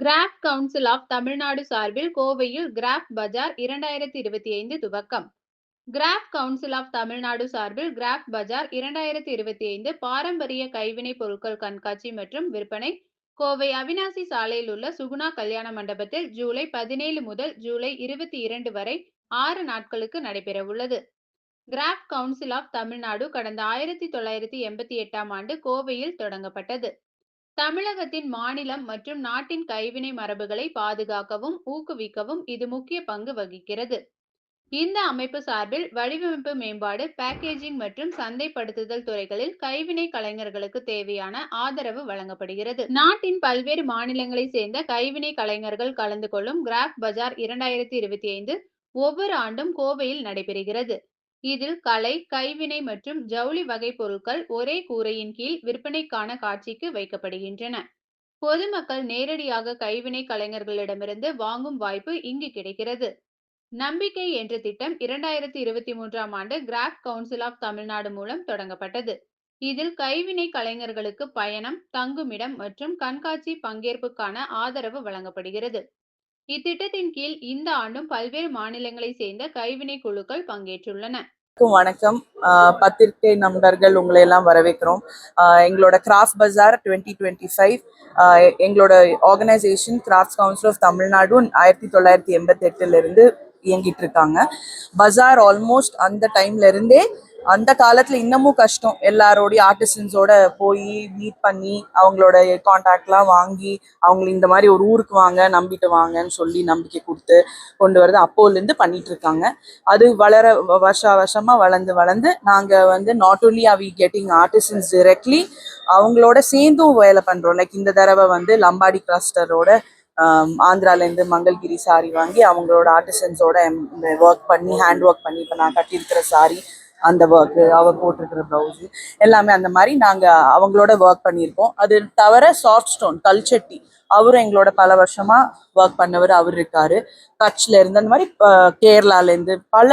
Graph council of Tamil Nadu சார்பில் கோவையில் graph பஜார் இரண்டாயிரத்தி இருபத்தி ஐந்து துவக்கம். கிராப் கவுன்சில் ஆஃப் தமிழ்நாடு சார்பில் கிராப் பஜார் இரண்டாயிரத்தி இருபத்தி ஐந்து பாரம்பரிய கைவினைப் பொருட்கள் கண்காட்சி மற்றும் விற்பனை. கோவை அவினாசி சாலையில் உள்ள சுகுணா கல்யாண மண்டபத்தில் ஜூலை பதினேழு முதல் ஜூலை இருபத்தி இரண்டு வரை ஆறு நாட்களுக்கு நடைபெற உள்ளது கிராப் கவுன்சில் ஆஃப் தமிழ்நாடு கடந்த ஆயிரத்தி தொள்ளாயிரத்தி எண்பத்தி எட்டாம் ஆண்டு கோவையில் தொடங்கப்பட்டது. தமிழகத்தின் மாநிலம் மற்றும் நாட்டின் கைவினை மரபுகளை பாதுகாக்கவும் ஊக்குவிக்கவும் இது முக்கிய பங்கு வகிக்கிறது. இந்த அமைப்பு சார்பில் வடிவமைப்பு மேம்பாடு பேக்கேஜிங் மற்றும் சந்தைப்படுத்துதல் துறைகளில் கைவினை கலைஞர்களுக்கு தேவையான ஆதரவு வழங்கப்படுகிறது. நாட்டின் பல்வேறு மாநிலங்களை சேர்ந்த கைவினை கலைஞர்கள் கலந்து கொள்ளும் கிராப் பஜார் இரண்டாயிரத்தி இருபத்தி ஐந்து ஒவ்வொரு ஆண்டும் கோவையில் நடைபெறுகிறது. இதில் கலை கைவினை மற்றும் ஜவுளி வகை பொருட்கள் ஒரே கூரையின் கீழ் விற்பனைக்கான காட்சிக்கு வைக்கப்படுகின்றன. பொதுமக்கள் நேரடியாக கைவினை கலைஞர்களிடமிருந்து வாங்கும் வாய்ப்பு இங்கு கிடைக்கிறது. நம்பிக்கை என்ற திட்டம் இரண்டாயிரத்தி இருபத்தி மூன்றாம் ஆண்டு கிராஃப் கவுன்சில் ஆஃப் தமிழ்நாடு மூலம் தொடங்கப்பட்டது. இதில் கைவினை கலைஞர்களுக்கு பயணம் தங்குமிடம் மற்றும் கண்காட்சி பங்கேற்புக்கான ஆதரவு வழங்கப்படுகிறது. இத்திட்டத்தின் கீழ் இந்த ஆண்டும் பல்வேறு மாநிலங்களை சேர்ந்த கைவினை குழுக்கள் பங்கேற்றுள்ளன. வணக்கம். பத்திரிகை நண்பர்கள் உங்களை எல்லாம் வரவேற்கிறோம். எங்களோட craft bazaar twenty twenty five எங்களோட organisation craft council of Tamil Nadu ஆயிரத்தி தொள்ளாயிரத்தி எண்பத்தி எட்டுல இருந்து இயங்கிட்டு இருக்காங்க. பஜார் ஆல்மோஸ்ட் அந்த டைம்ல இருந்தே அந்த காலத்துல இன்னமும் கஷ்டம். எல்லாரோடய ஆர்டிசன்ஸோட போய் மீட் பண்ணி அவங்களோட கான்டாக்ட்லாம் வாங்கி அவங்களை இந்த மாதிரி ஒரு ஊருக்கு வாங்க நம்பிட்டு வாங்கன்னு சொல்லி நம்பிக்கை கொடுத்து கொண்டு வரது அப்போலேருந்து பண்ணிட்டு இருக்காங்க. அது வளர வருஷ வருஷா வருஷமா வளர்ந்து வளர்ந்து நாங்கள் வந்து not only are we getting artisans directly அவங்களோட சேர்ந்தும் வேலை பண்ணுறோம் லைக் இந்த தடவை வந்து லம்பாடி கிளஸ்டரோட ஆந்திராலேருந்து மங்கள்கிரி சாரி வாங்கி அவங்களோட ஆர்டிசன்ஸோட ஒர்க் பண்ணி ஹேண்ட் ஒர்க் பண்ணி இப்போ நான் கட்டியிருக்கிற சாரி அந்த ஒர்க்கு அவ போட்டிருக்கிற ப்ளவுஸு எல்லாமே அந்த மாதிரி நாங்கள் அவங்களோட ஒர்க் பண்ணியிருக்கோம். அது தவிர சாஃப்ட் ஸ்டோன் கல்ச்சட்டி அவரும் எங்களோட பல வருஷமா ஒர்க் பண்ணவர் அவர் இருக்காரு. கட்ச்ல இருந்து அந்த மாதிரி கேரளாலேருந்து கேரளால இருந்து பல